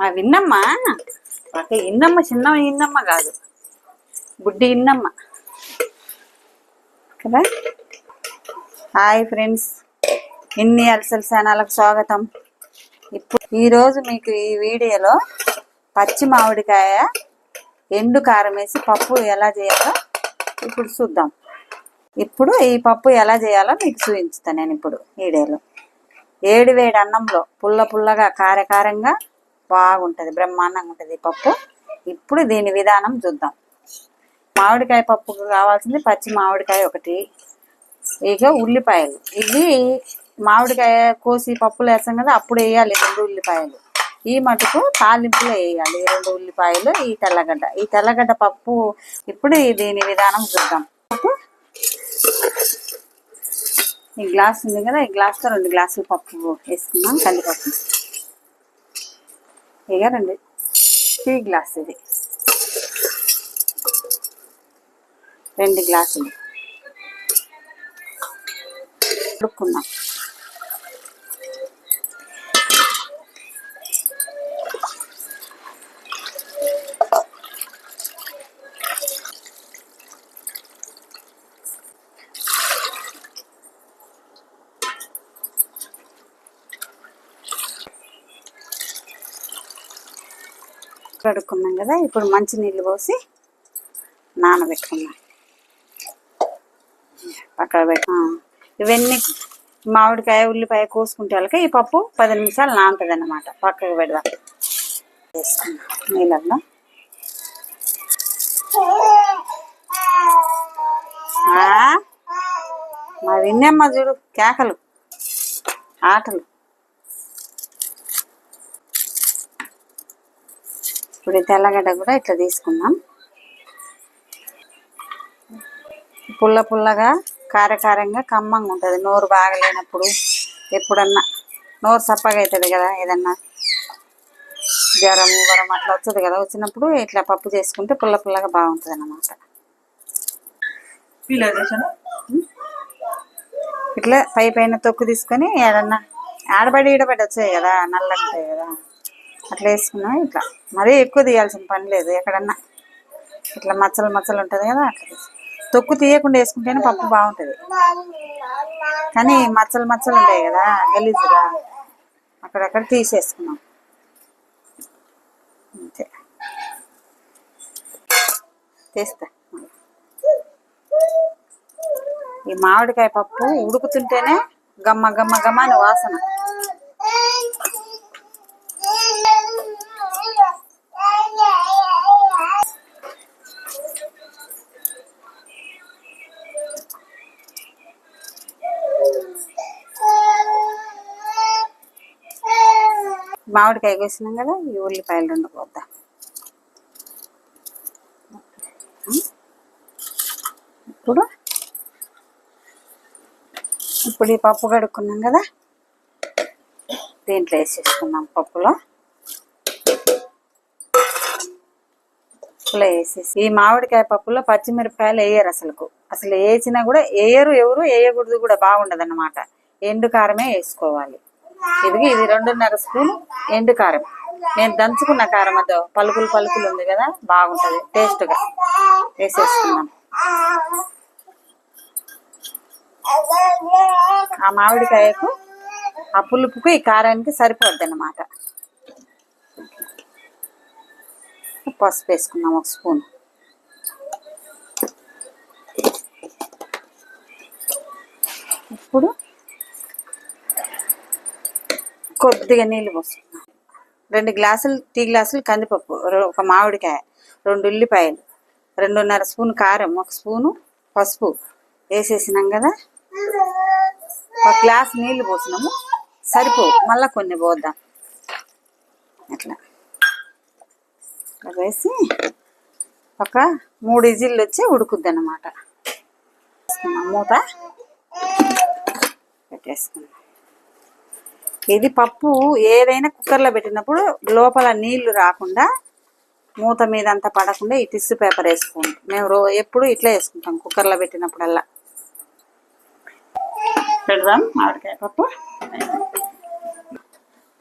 మా విన్నమ్మ? ఒక ఇన్నమ్మ చిన్న ఇన్నమ్మ కాదు. బుడ్డి ఇన్నమ్మ. కదా? Hi friends. ఇన్ని అలసల ఛానల్కి స్వాగతం. ఇప్పుడు ఈరోజు మీకు ఈ వీడియోలో పచ్చి మామిడికాయ ఎండు కారం వేసి పప్పు ఎలా చేయాలో ఇప్పుడు చూద్దాం. ఇప్పుడు ఈ పప్పు ఎలా చేయాలో మీకు చూపించుతాను నేను ఇప్పుడు వీడియోలో. ఏడు వేడి అన్నంలో పుల్ల పుల్లగా కారకారంగా బాగుంటుంది బ్రహ్మాండంగా ఉంటుంది ఈ పప్పు. ఇప్పుడు దీని విధానం చూద్దాం. మామిడికాయ పప్పుకు కావాల్సింది పచ్చి మామిడికాయ ఒకటి ఇక ఉల్లిపాయలు. ఇవి మామిడికాయ కోసి పప్పులు వేస్తాం కదా అప్పుడు వేయాలి రెండు ఉల్లిపాయలు. ఈ మటుకు తాలింపులో వేయాలి ఈ రెండు ఉల్లిపాయలు ఈ తెల్లగడ్డ. ఈ తెల్లగడ్డ పప్పు ఇప్పుడు దీని విధానం చూద్దాం. ఈ గ్లాస్ ఉంది కదా ఈ గ్లాస్తో రెండు గ్లాసులు పప్పు వేసుకున్నాం కందిపప్పు. ఇక రెండు టీ గ్లాస్ ఇది. రెండు గ్లాసులు. ఉడుక్కున్నాం కడుక్కున్నాం కదా ఇప్పుడు మంచి నీళ్ళు పోసి నానబెట్టుకున్నాం. పక్కన పెట్టు ఇవన్నీ మామిడికాయ ఉల్లిపాయ కోసుకుంటే వాళ్ళకి ఈ పప్పు పది నిమిషాలు నానుతుంది అన్నమాట పక్కకు పెడదాం. వేసుకున్నాం. నీళ్ళల్లో. మా విన్నమ్మ చూడు కేకలు ఆటలు. ఇప్పుడు తెల్లగడ్డ కూడా ఇట్లా తీసుకుందాం. పుల్ల పుల్లగా కారకారంగా కమ్మంగా ఉంటుంది. నోరు బాగలేనప్పుడు ఎప్పుడన్నా. నోరు చప్పగా అవుతుంది కదా ఏదన్నా. జ్వరం వరం అట్లా వస్తుంది కదా. వచ్చినప్పుడు ఇట్లా పప్పు చేసుకుంటే పుల్ల పుల్లగా బాగుంటుంది అన్నమాట ఇట్లా పై పైన తొక్కు తీసుకొని ఏడన్నా ఆడబడి ఈడబడి వచ్చాయి కదా నల్లగా ఉంటాయి కదా. అట్లా వేసుకున్నాం ఇట్లా మరీ ఎక్కువ తీయాల్సిన పని లేదు ఎక్కడన్నా. ఇట్లా మచ్చలు మచ్చలు ఉంటుంది కదా అట్లా తొక్కు తీయకుండా వేసుకుంటేనే పప్పు బాగుంటుంది. కానీ మచ్చలు మచ్చలు ఉంటాయి కదా గలీజుగా. అక్కడక్కడ తీసేసుకున్నాం. అంతే. తీస్తా. ఈ మామిడికాయ పప్పు ఉడుకుతుంటేనే గమ్మ గమ్మ గమ్మ అని వాసన. మామిడికాయ కోసినాం కదా ఈ ఉల్లిపాయలు రెండు పోద్దాం. ఇప్పుడు ఇప్పుడు ఈ పప్పు కడుక్కున్నాం కదా దీంట్లో వేసేసుకున్నాం పప్పులో. పప్పులో వేసేసి ఈ మామిడికాయ పప్పులో పచ్చిమిరపకాయలు వేయరు అసలుకు. అసలు వేసినా కూడా వేయరు ఎవరు వేయకూడదు కూడా బాగుండదు అనమాట ఎండు కారమే వేసుకోవాలి. ఇది ఇది రెండున్నర స్పూన్ ఎండు కారం. నేను దంచుకున్న కారం అదో పలుకులు పలుకులు ఉంది కదా బాగుంటుంది టేస్ట్గా. వేసేసుకున్నాం ఆ మామిడికాయకు ఆ పులుపుకు ఈ కారానికి సరిపోద్ది అన్నమాట పసుపు వేసుకున్నాం ఒక స్పూన్. ఇప్పుడు కొద్దిగా నీళ్ళు పోస్తున్నాం రెండు గ్లాసులు టీ గ్లాసులు కందిపప్పు ఒక మామిడికాయ రెండు ఉల్లిపాయలు రెండున్నర స్పూన్ కారం ఒక స్పూను పసుపు వేసేసినాం కదా. ఒక గ్లాస్ నీళ్ళు పోసినాము. సరిపోవు మళ్ళీ కొన్ని పోద్దాం. అట్లా. వేసి ఒక మూడు ఇజిల్లు వచ్చి ఉడుకుద్ది అనమాట మూత పెట్టేసుకున్నాం. ఇది పప్పు ఏదైనా కుక్కర్లో పెట్టినప్పుడు లోపల నీళ్ళు రాకుండా మూత మీద అంతా పడకుండా ఈ టిష్యూ పేపర్ వేసుకుంటాం మేము రో ఎప్పుడు ఇట్లా వేసుకుంటాం కుక్కర్లో పెట్టినప్పుడల్లా. పెడదాం మామిడికాయ పప్పు.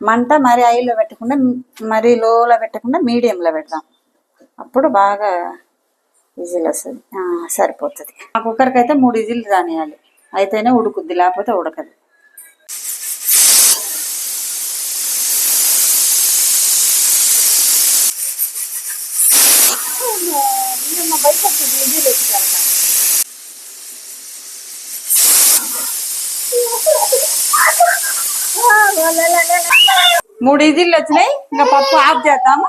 మంట మరి ఆయిల్లో పెట్టకుండా మరి లోలో పెట్టకుండా మీడియంలో పెడదాం. అప్పుడు బాగా విజిల్ వస్తుంది. సరిపోతుంది. ఆ కుక్కర్కి అయితే మూడు విజిల్ రానియాలి. అయితేనే ఉడుకుద్ది లేకపోతే ఉడకదు. మూడు ఇజిల్లు వచ్చినాయి. ఇంకా పప్పు ఆఫ్ చేద్దాము?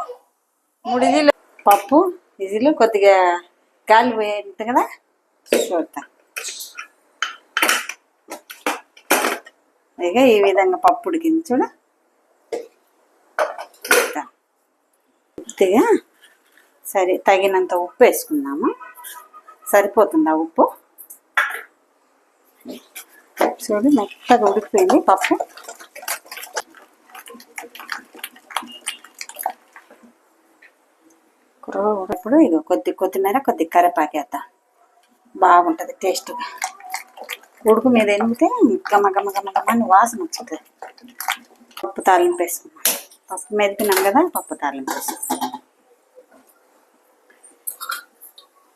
మూడు ఇజిల్లు పప్పు ఇజిల్లు కొద్దిగా గాలి పోయేది కదా? చూద్దాం. ఇక ఈ విధంగా పప్పు ఉడికింది చూడ. చూద్దాం. కొద్దిగా సరే తగినంత ఉప్పు వేసుకుందాము? సరిపోతుందా ఉప్పు? చూడు మెత్తగా ఉడికిపోయింది పప్పు. ఇప్పుడు ఇక కొద్ది కొద్దిమీర కొద్ది కరివేపాకేద్దాం బాగుంటుంది టేస్ట్గా ఉడుకు మీద ఎనిమితే గమ గమ గమ గమని వాసన వచ్చుతుంది పప్పు తాలింపు వేసుకున్నాం పప్పు మెదిపినాం కదా పప్పు తాలింపు వేసుకున్నాం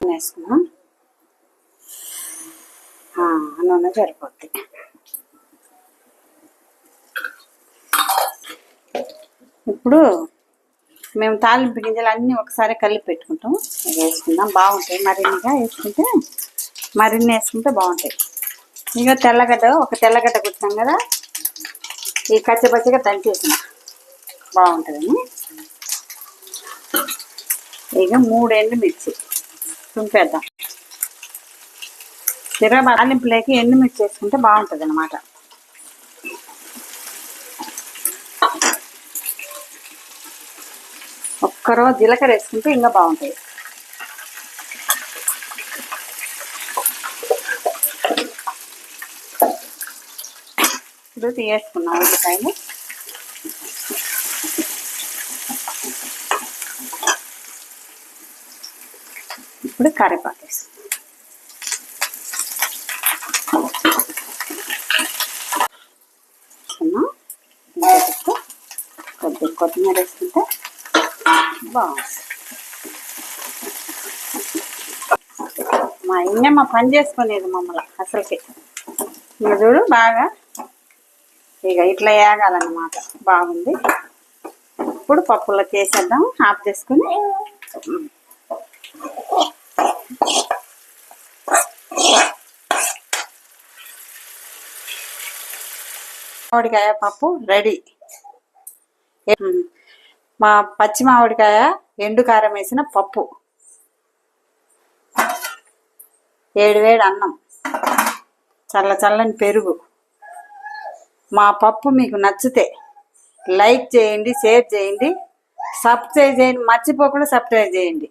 వేసుకున్నాం. నూనె సరిపోద్ది. ఇప్పుడు మేము తాలింపు గింజలు అన్నీ ఒకసారి కలిపి పెట్టుకుంటాం. ఇక వేసుకుందాం. బాగుంటాయి. మరిన్నిగా వేసుకుంటే మరిన్ని వేసుకుంటే బాగుంటాయి. ఇక తెల్లగడ్డ ఒక తెల్లగడ్డ కుట్టాం కదా? ఈ కచ్చపచ్చగా దంచేసిన. బాగుంటుందని. ఇక మూడు ఎండు మిర్చి. తుంపేద్దాం. తిరగ తాలింపులోకి ఎండు మిర్చి వేసుకుంటే బాగుంటుంది అనమాట ఒక్కరోజు జీలకర్ర వేసుకుంటే ఇంకా బాగుంటాయి ఇప్పుడు తీసేసుకున్నాం ఉల్లిపాయలు. ఇప్పుడు కరివేపాకు వేసుకుందాం. కొద్దిగా కొత్తిమీర వేసుకుంటే బాగుంది మా ఇన్నమ్మ పని చేసుకునేది మమ్మల్ని అసలుకి. ఇంకా చూడు బాగా ఇక ఇట్లా వేగాలన్నమాట బాగుంది. ఇప్పుడు పప్పులోకి వేసేద్దాం ఆఫ్ చేసుకుని మామిడికాయ పప్పు రెడీ. మా పచ్చి మామిడికాయ ఎండు కారం వేసిన పప్పు. ఏడు వేడి అన్నం. చల్ల చల్లని పెరుగు. మా పప్పు మీకు నచ్చితే లైక్ చేయండి షేర్ చేయండి సబ్స్క్రైబ్ చేయండి మర్చిపోకుండా సబ్స్క్రైబ్ చేయండి.